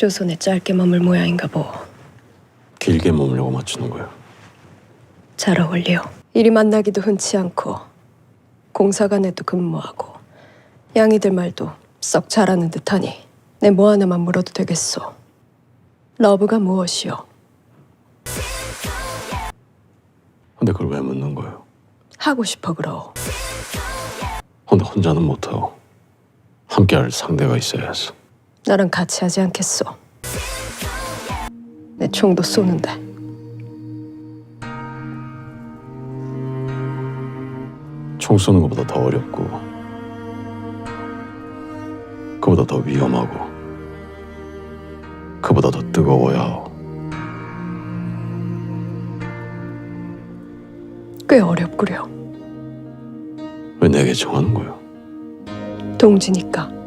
조선에 짧게 머물 모양인가 보. 길게 머물려고 맞추는 거야. 잘 어울려. 이리 만나기도 흔치 않고 공사관에도 근무하고 양이들 말도 썩 잘하는 듯하니 내 뭐 하나만 물어도 되겠소. 러브가 무엇이오? 근데 그걸 왜 묻는 거예요? 하고 싶어 그러오. 근데 혼자는 못하고 함께할 상대가 있어야 해서. 나랑 같이 하지 않겠소. 내 총도 쏘는데 총 쏘는 것보다 더 어렵고 그보다 더 위험하고 그보다 더 뜨거워야 하오. 꽤 어렵구려. 왜 내게 정하는 거예요? 동지니까